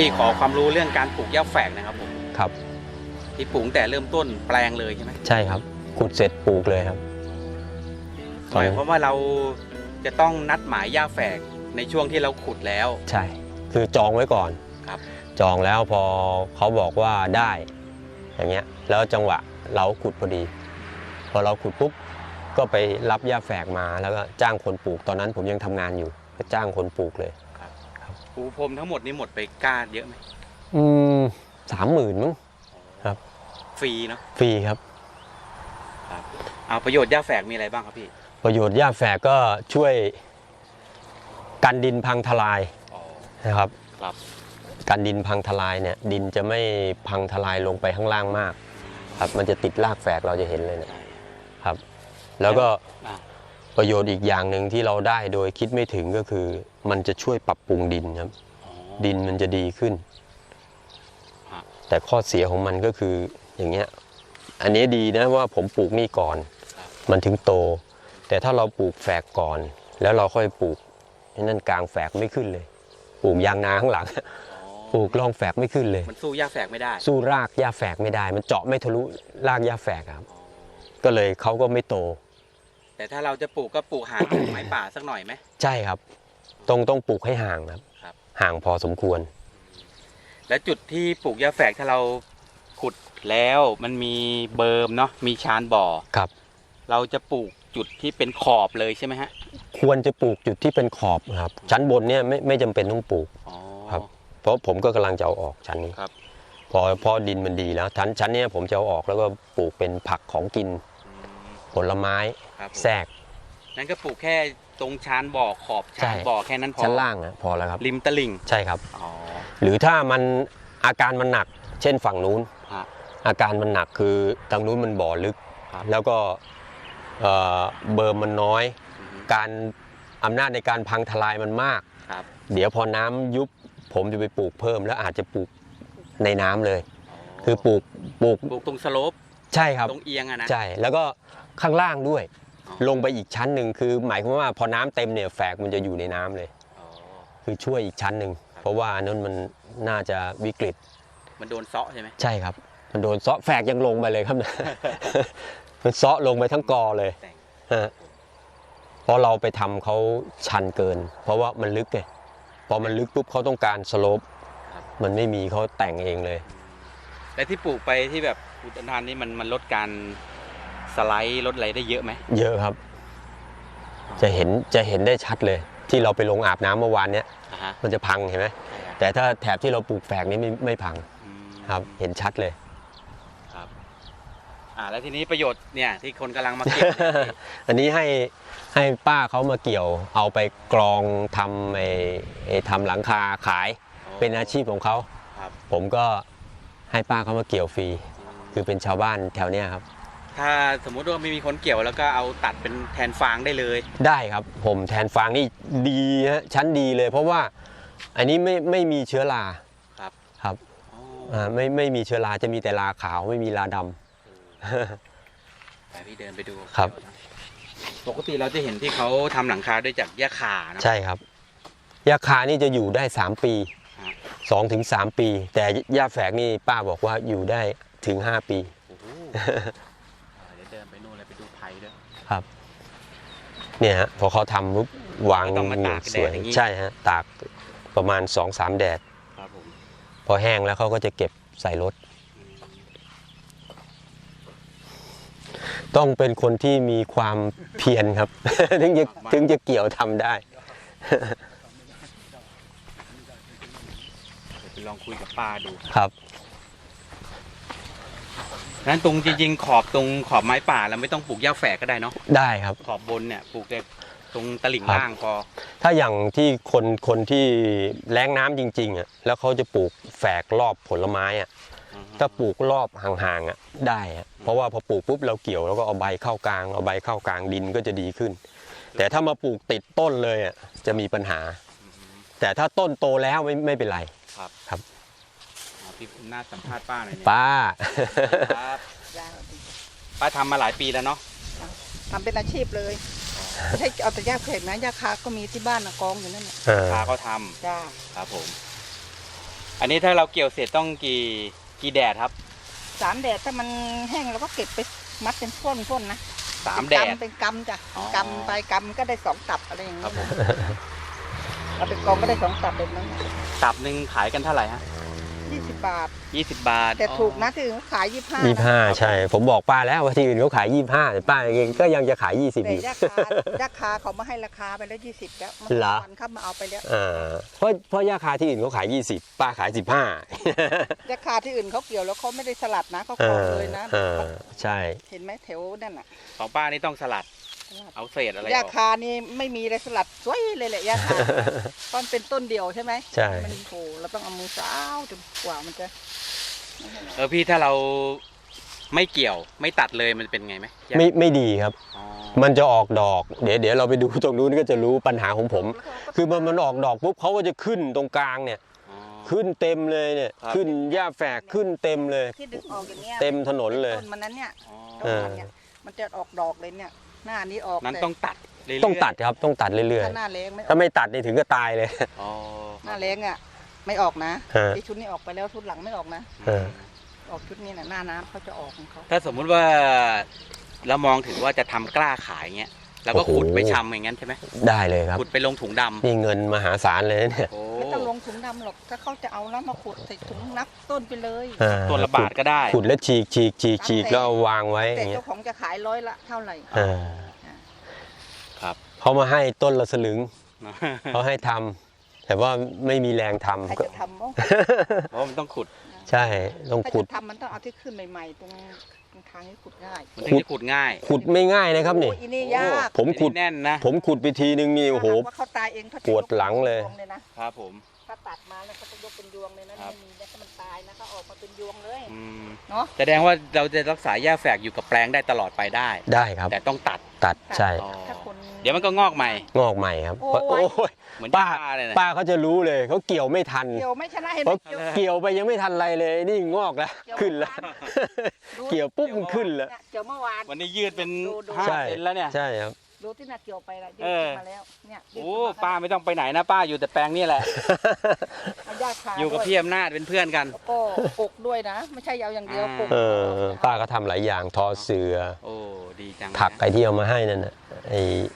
พี่ขอความรู้เรื่องการปลูกหญ้าแฝกนะครับผมครับ ที่ปลูกตั้งแต่เริ่มต้นแปลงเลยใช่ไหมใช่ครับขุดเสร็จปลูกเลยครับ หมายความว่าเราจะต้องนัดหมายหญ้าแฝกในช่วงที่เราขุดแล้ว ใช่ คือจองไว้ก่อนครับ จองแล้วพอเขาบอกว่าได้ อย่างเงี้ย แล้วจังหวะเราขุดพอดี พอเราขุดปุ๊บก็ไปรับหญ้าแฝกมาแล้วก็จ้างคนปลูกตอนนั้นผมยังทำงานอยู่ก็จ้างคนปลูกเลย ปูพรมทั้งหมดนี้หมดไปก้าเยอะไหมอืมสามหมื่นมั้ง ครับ ฟรีเนาะฟรีครับเอาประโยชน์หญ้าแฝกมีอะไรบ้างครับพี่ประโยชน์หญ้าแฝกก็ช่วยกันดินพังทลายอ๋อนะครับ ครับกันดินพังทลายเนี่ย ดินจะไม่พังทลายลงไปข้างล่างมาก ครับ มันจะติดรากแฝกเราจะเห็นเลยเนะครับ แล้วก็อะ ประโยชน์อีกอย่างหนึ่งที่เราได้โดยคิดไม่ถึงก็คือ มันจะช่วยปรับปรุงดินครับอ๋อดินมันจะดีขึ้นฮะแต่ข้อเสียของมันก็คืออย่างเงี้ย อันนี้ดีนะว่าผมปลูกนี่ก่อน มันถึงโต แต่ถ้าเราปลูกแฝกก่อน แล้วเราค่อยปลูกนั่นกลางแฝกไม่ขึ้นเลย ปลูกยางนาข้างหลังปลูกร่องแฝกไม่ขึ้นเลย มันสู้หญ้าแฝกไม่ได้ สู้รากหญ้าแฝกไม่ได้ มันเจาะไม่ทะลุรากหญ้าแฝกครับ ก็เลยเขาก็ไม่โต แต่ถ้าเราจะปลูกก็ปลูกห่างจากไม้ป่าสักหน่อยไหม ใช่ครับต้องต้องปลูกให้ห่างครับ ครับ ห่างพอสมควร และจุดที่ปลูกหญ้าแฝกถ้าเราขุดแล้วมันมีเบิร์มเนาะมีชานบ่อ ครับ เราจะปลูกจุดที่เป็นขอบเลยใช่ไหมฮะควรจะปลูกจุดที่เป็นขอบครับ ชั้นบนเนี่ยไม่ไม่จำเป็นต้องปลูก อ๋อ ครับ เพราะผมก็กำลังจะเอาออกชั้นนี้ครับ พอพอดินมันดีแล้วชั้นชั้นเนี้ยผมจะเอาออกแล้วก็ปลูกเป็นผักของกินอืมผลไม้ ครับผมแทรกนั่นก็ปลูกแค่ตรงชานบ่อขอบใช่ชานบ่อแค่นั้นพอชั้นล่างอะพอแล้วครับ ริมตลิ่งใช่ครับ อ๋อ หรือถ้ามันอาการมันหนัก เช่นฝั่งนู้น ฮะ อาการมันหนักคือทางนู้นมันบ่อลึก ครับ แล้วก็เอ่อเบิร์มมันน้อย อืมการอำนาจในการพังทลายมันมาก ครับเดี๋ยวพอน้ำยุบผมจะไปปลูกเพิ่ม แล้วอาจจะปลูกในน้ำเลย คือปลูกปลูกปลูกตรงสโลปใช่ครับ ตรงเอียงอะนะ ใช่ แล้วก็ข้างล่างด้วยอ๋อ ลงไปอีกชั้นหนึ่งคือ หมายความว่าพอน้ำเต็มเนี่ยแฝกมันจะอยู่ในน้ำเลยอ๋อคือช่วยอีกชั้นหนึ่งครับเพราะว่าอันนั้นมันน่าจะวิกฤต มันโดนเซาะใช่ไหมใช่ครับ มันโดนเซาะแฝกยังลงไปเลยครับมันเซาะลงไปทั้งกอเลยแต่งฮะเพราะเราไปทำเขาชันเกิน เพราะว่ามันลึกไงพอมันลึกปุ๊บเขาต้องการสโลปมันไม่มีเขาแต่งเองเลย และที่ปลูกไปที่แบบอุทานนี้มันมันลดการ สไลด์ลดอะไรได้เยอะไหมเยอะครับ จะเห็นจะเห็นได้ชัดเลย ที่เราไปลงอาบน้ำเมื่อวานเนี้ยอ่าฮะมันจะพังเห็นไหมใช่ครับแต่ถ้าแถบที่เราปลูกแฝกนี่ไม่ไม่พังอืมครับ เห็นชัดเลย ครับอ่าแล้วทีนี้ประโยชน์เนี่ยที่คนกำลังมาเก็บเนี่ย อันนี้ให้ให้ป้าเขามาเกี่ยวเอาไปกรองทำไอ้ไอ้ทำหลังคาขายเป็นอาชีพของเขา ครับผมก็ให้ป้าเขามาเกี่ยวฟรีอืมคือเป็นชาวบ้านแถวเนี้ยครับ ถ้าสมมุติว่าไม่มีคนเกี่ยวแล้วก็เอาตัดเป็นแทนฟางได้เลย ได้ครับผมแทนฟางนี่ดีฮะชั้นดีเลย เพราะว่าอันนี้ไม่ไม่มีเชื้อราครับครับอ๋ออ่าไม่ไม่มีเชื้อราจะมีแต่ราขาวไม่มีราดำไปพี่เดินไปดูครับ ปกติเราจะเห็นที่เขาทำหลังคาด้วยจากหญ้าคานะใช่ครับยาคานี่จะอยู่ได้3ปีฮะ2ถึง3ปี แต่ยาแฝกนี่ป้าบอกว่าอยู่ได้ถึง5ปีโอ้โหเดี๋ยวเดินไปนู่นเลยไปดูไผ่ด้วย ครับ เนี่ยฮะพอเขาทำปุ๊บวางก็ต้องมาตากแดดสวยอย่างนี้ ใช่ฮะตากประมาณ2-3แดด ครับผมพอแห้งแล้วเขาก็จะเก็บใส่รถ ต้องเป็นคนที่มีความเพียรครับ ถึงจะถึงจะเกี่ยวทำได้เดี๋ยวไปลองคุยกับป้าดู ครับ นั้นตรงจริงๆ ขอบตรงขอบไม้ป่าเราไม่ต้องปลูกหญ้าแฝกก็ได้เนาะได้ครับ ขอบบนเนี่ยปลูกแต่ตรงตลิ่งครับล่างพอถ้าอย่างที่คนคนที่แรงน้ำจริงๆอะแล้วเขาจะปลูกแฝกรอบผลไม้อะอือฮึถ้าปลูกรอบห่างๆอะได้อะเพราะว่าพอปลูกปุ๊บเราเกี่ยวแล้วก็เอาใบเข้ากลางเอาใบเข้ากลางดินก็จะดีขึ้น แต่ถ้ามาปลูกติดต้นเลยอะจะมีปัญหาอือฮึแต่ถ้าต้นโตแล้วไม่ไม่เป็นไรครับครับ อ๋อพี่หน้าสัมภาษณ์ป้าหน่อยเนี่ยป้า ครับป้าทำมาหลายปีแล้วเนาะทำเป็นอาชีพเลยไม่ใช่เอาแต่ยาแขกนะยาคาก็มีที่บ้านนะกองอยู่นั่นแหละเออพาเขาทจ้าำครับผม อันนี้ถ้าเราเกี่ยวเสร็จต้องกี่กี่แดดครับสามแดดถ้ามันแห้งเราก็เก็บไปมัดเป็นพ่นพ่นๆนะสามแดด เป็นกำจ้ะอ๋อ กำไปกำก็ได้สองตับอะไรอย่างครัเงี้บยผมเราไปกองก็ได้สองตับแบบนั้นตับหนึ่งขายกันเท่าไหร่ฮะ ยี่สิบบาทยี่สิบบาทแต่ถูกนะที่อื่นเขาขายยี่สิบห้ายี่ห้าใช่ ผมบอกป้าแล้วว่าที่อื่นเขาขายยี่ห้าแต่ป้าเองก็ยังจะขายยี่สิบแต่อีกยาคายาคาเขามาให้ราคาไปแล้วยี่สิบแล้วเหรอวันครับมาเอาไปแล้วอ่าเพราะเพราะยาคาที่อื่นเขาขายยี่สิบป้าขายสิบห้ายาคาที่อื่นเขาเกี่ยวแล้วเขาไม่ได้สลัดนะเขาเอกองอเลยนะเออใช่ เห็นไหมแถวนั่นน่ะของป้านี่ต้องสลัดสลัด เอาเศษอะไรยาออก คานี่ไม่มีเลยสลัดสวยเลยแหละยาคา ตอนเป็นต้นเดียวใช่ไหมใช่ มันโผล่เราต้องเอามือสาวจนกว่ามันจะเออพี่ถ้าเราไม่เกี่ยวไม่ตัดเลยมันเป็นไงไหมยากไม่ไม่ดีครับ อ๋อมันจะออกดอก เดี๋ยวเดี๋ยวเราไปดูตรงนู้นก็จะรู้ปัญหาของผม คือมันมันออกดอกปุ๊บเขาก็จะขึ้นตรงกลางเนี่ย อ๋อ ขึ้นเต็มเลยเนี่ย ครับ ขึ้นหญ้าแฝกขึ้นเต็มเลย ที่ดึงออกอย่างเงี้ยเต็มถนนเลย ต้นมันนั้นเนี่ยอ๋อต้นมันเนี่ยมันจะออกดอกเลยเนี่ย หน้านี้ออกนั้นแต่ต้องตัดเรื่อยๆต้องตัดครับต้องตัดเรื่อยถ้าหน้าแรงไม่อๆ อถ้ากไม่ตัดนี่ถึงก็ตายเลย อ๋อหน้าแรงอะ ไม่ออกนะฮะ ไอชุดนี้ออกไปแล้วชุดหลังไม่ออกนะ เออ ออกชุดนี้น่ะหน้าน้ำเขาจะออกของเขาถ้าสมมุติว่าเรามองถึงว่าจะทำกล้าขายเงี้ยเราก็ขุดไปชำอย่างนั้นใช่ไหมได้เลยครับขุดไปลงถุงดำนี่เงินมหาศาลเลยเนี่ย โอ้ ไม่ต้องลงถุงดำหรอกถ้าเขาจะเอาแล้วมาขุดใส่ถุงนับต้นไปเลยอ่าตัวละบาทก็ได้ ขุดแล้วฉีกฉีกฉีกฉีกแล้วเอาวางไว้อแต่ย่างเงี้เจ้ายของจะขายร้อยละเท่าไหร่อ่าครับ เขามาให้ต้นละสลึงเขาให้ทำแต่ว่าไม่มีแรงทำใครก็ จะทำบ้างเพราะมันต้องขุด ใช่ต้องถ้าขุด จะทำมันต้องเอาที่ขึ้นใหม่ ๆ ตรง ทางนี้ขุดง่ายมันถึงจะขุดง่ายขุดไม่ง่ายนะครับนี่ โอ้ยอีนี่ยากผมขุด แน่นนะผมขุดไปทีนึงนี่โอ้โหว่าเขาตายเองเขาจะปวดหลังเลยกป็นวเลยนะ ครับผม ถ้าตัดมาแล้วเขาจะยกเป็นยวงเลยนะครับ ไม่มีนะถ้ามันตายนะเขาออกมาเป็นยวงเลยอืมเนาะ แสดงว่าเราจะรักษาหญ้าแฝกอยู่กับแปลงได้ตลอดไปได้ ได้ครับ แต่ต้องตัด ตัดใช่อ๋อ ถ้าคน เดี๋ยวมันก็งอกใหม่ งอกใหม่ครับ โอ้ย โอ้ยเหมือนป้าหญ้เลยนะ ป้าเขาจะรู้เลยเขาเกี่ยวไม่ทันเกี่ยวไม่ชนะเห็นเพไหมราะเกี่ยวเกี่ยวไปยังไม่ทันไรเลยนี่งอกแล้วเกี่ยวขึ้นแล้ว ดูเกี่ยวปุ๊บมันขึ้นแล้ว เนี่ยเกี่ยวเมื่อวาน วันนี้ยืดเป็นดูดู ห้าใช่ เซนแล้วเนี่ย ใช่ครับ ดูที่น่ะเกี่ยวไปละยืดเออขึ้นมาแล้วเนี่ยยืดโอ้ขึ้นมป้าไม่ต้องไปไหนนะป้าอยู่แต่แปลงนี่แหละ เอาญาติขาอยู่กับด้วพี่อำนาจเป็นเพื่อนกัน แล้วก็ปลูกด้วยนะ ไม่ใช่เอาอย่างเดียวอ่าปลูกเออป้าก็ทำหลายอย่างทอเสือ โอ้ดีจังผักไอที่เอามาให้นั่นน่ะไอ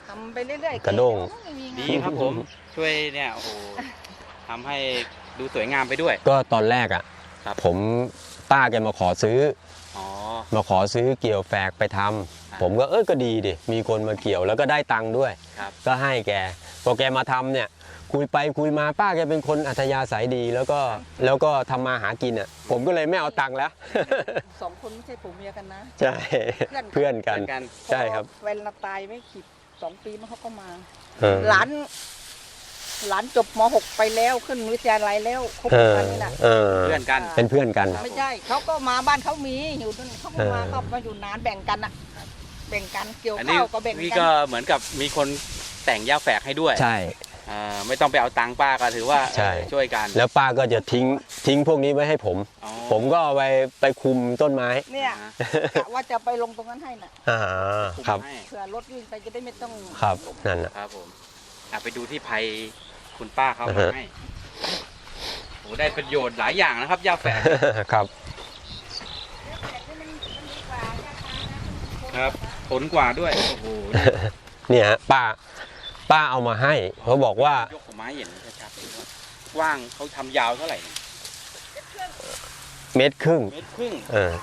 ทำไปเรื่อยๆกระด้งไม่มีดีงานครับผม ช่วยเนี่ยโอ้โหทำให้ดูสวยงามไปด้วย ก็ตอนแรกอะครับ ผมป้าแกมาขอซื้อ อ๋อมาขอซื้อเกี่ยวแฝกไปทำอ่า ผมก็เออก็ดีดิมีคนมาเกี่ยวแล้วก็ได้ตังค์ด้วย ครับก็ให้แกพอแกมาทำเนี่ย คุยไปคุยมาป้าแกเป็นคนอัธยาศัยดีแล้วก็แล้วก็ทำมาหากินอะผมก็เลยไม่เอาตังค์แล้ว สองคนไม่ใช่ผัวเมียกันนะ ใช่เพื่อนกันเพื่อนกันใช่ครับ พอเวลาตายไม่ขีดสองปีมันเขาก็มา เออ หลาน หลานจบม .6 ไปแล้วขึ้นวิทยาลัยแล้วคบเออกันนี่นะเออเพื่อนกัน เป็นเพื่อนกัน ไม่ใช่เขาก็มาบ้านเขามีอยู่นั่นเขาก็มาเออ เขามาอยู่นานแบ่งกันอะ แบ่งกันเกี่ยวอันนี้ข้าวก็แบ่งพี่กัก็นเหมือนกับมีคนแต่งหญ้าแฝกให้ด้วยใช่ อ่าไม่ต้องไปเอาตังค์ป้าก็ถือว่าใช่ช่วยกันแล้วป้าก็จะทิ้งทิ้งพวกนี้ไว้ให้ผม อ๋อผมก็เอาไปไปคุมต้นไม้เนี่ยอ่า กะว่าจะไปลงตรงนั้นให้น่ะอ่าครับให้เผื่อรถวิ่งไปจะได้ไม่ต้องครับนั่นน่ะ ครับผมอะไปดูที่ภัยคุณป้าเขาอ่ามาฮะ ให้โอ้ได้ประโยชน์หลายอย่างนะครับหญ้าแฝกครับ ครับ ผลกว่าด้วย โอ้โหเนี่ยฮะป้าป้าเอามาให้เขาบอกว่ายกของไม้เห็นชัดๆเลยว่ากว้างเขาทำยาวเท่าไหร่เนี่ยเม็ดครึ่งเมตรครึ่ง เออ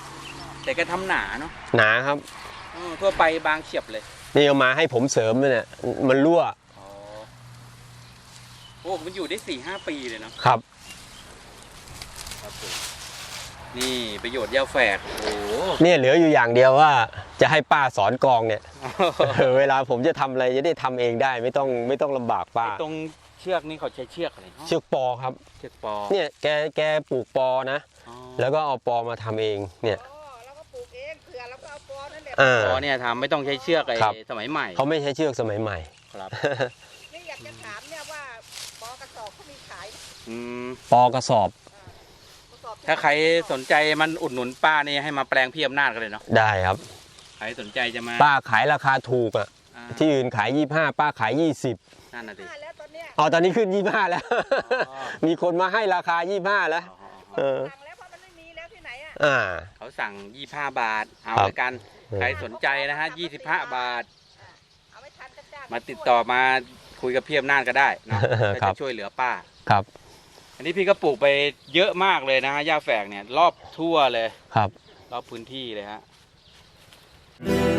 แต่ก็ทำหนาเนาะหนาครับ เออทั่วไปบางเฉียบเลยนี่เอามาให้ผมเสริมเนี่ยมันรั่วอ๋อโอ้มันอยู่ได้สี่ห้าปีเลยเนาะครับ ครับผมนี่ประโยชน์หญ้าแฝกโอ้โห เนี่ยเหลืออยู่อย่างเดียวว่า จะให้ป้าสอนกลองเนี่ยเออเวลาผมจะทำอะไรจะได้ทำเองได้ไม่ต้องไม่ต้องลำบากป้าไอ้ตรงเชือกนี่เขาใช้เชือกอะไรเนาะเชือกปอครับเชือกปอเนี่ยแกแกปลูกปอนะอ๋อแล้วก็เอาปอมาทำเองเนี่ยอ๋อแล้วก็ปลูกเองเผื่อแล้วก็เอาปอนั่นแหละอ่าปอเนี่ยทำไม่ต้องใช้เชือกไอ้ครับสมัยใหม่เขาไม่ใช้เชือกสมัยใหม่ครับนี่อยากจะถามเนี่ยว่าปอกระสอบเขามีขายอืมปอกระสอบกระสอบที่ ถ้าใครสนใจมันอุดหนุนป้านี่ให้มาแปลงพี่อำนาจกันเลยเนาะได้ครับ ใครสนใจจะมาป้าขายราคาถูกอะ อ่าที่อื่นขาย 25 ป้าขาย 20นั่นน่ะดิห้าแล้วตอนเนี้ยอ๋อตอนนี้ขึ้นยี่ห้าแล้ว อ๋อ มีคนมาให้ราคายี่ห้าแล้วอ๋อเออ สั่งแล้วเพราะมันไม่มีแล้วที่ไหนอะอ่า เขาสั่ง 25 บาท เอาครับ ละกัน ใครสนใจนะฮะ 25 บาท เอาไม่ทันก็จ้างมาติดต่อมาคุยกับพี่อำนาจก็ได้เนอะก็ครัจะบ ช่วยเหลือป้า ครับ อันนี้พี่ก็ปลูกไปเยอะมากเลยนะฮะหญ้าแฝกเนี่ย รอบทั่วเลย ครับ รอบพื้นที่เลยฮะเ